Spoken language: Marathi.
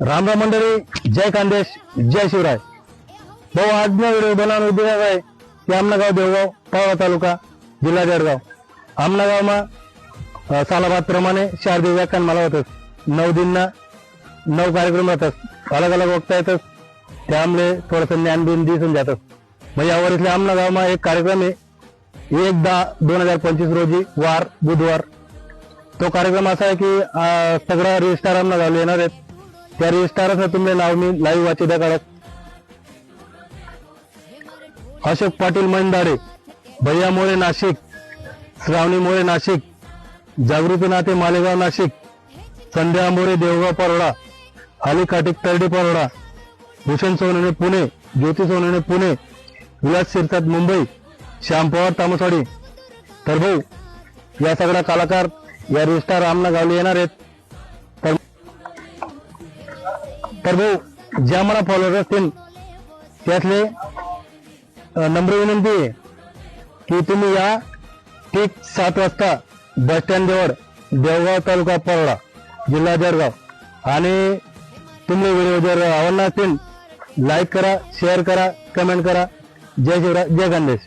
रामराम मंडळी जय खानदेश जय शिवराय. भाऊ आजचा व्हिडिओ बनवण्याचा उद्देश आहे की आमनागाव देवगाव पावळा तालुका जिल्हा जळगाव. आमनागावमा सालाबाद सालाबादप्रमाणे शारदीय व्याख्यान मला होतं. नऊ दिनना नऊ कार्यक्रम राहतात. अलग अलग वक्ता येतात. त्यामुळे थोडंसं ज्ञान बिन दिसून जातं. मग यावर इथल्या आमनागावमा एक कार्यक्रम आहे. एक दहा दोन हजार पंचवीस रोजी वार बुधवार. तो कार्यक्रम असा आहे की अं, सगळा रजिस्टार आमनागावला येणार आहेत. त्या रजिस्टारचं तुम्ही नाव मी लाईव्ह वाची द्या काळात. अशोक पाटील मंदाडे भैया मोळे नाशिक श्रावणी मोळे नाशिक जागृती नाते मालेगाव नाशिक संध्या मोरे देवगाव परोडा अली काटिक तरडी परोडा भूषण सोनवणे पुणे ज्योती सोनवणे पुणे विलास शिरसाट मुंबई श्याम पवार तामसवाडी तर भाऊ या सगळ्या कलाकार या रजिस्टार आमना गावले येणार आहेत. तर भाऊ ज्या मला फॉलोअर असतील त्यातले नम्र विनंती आहे की तुम्ही या ठीक सात वाजता बस स्टँड जवळ देवगाव तालुका परोडा जिल्हा जळगाव. आणि तुम्ही व्हिडिओ जर आवडला असेल लाईक करा शेअर करा कमेंट करा. जय शिवराय जय गणेश.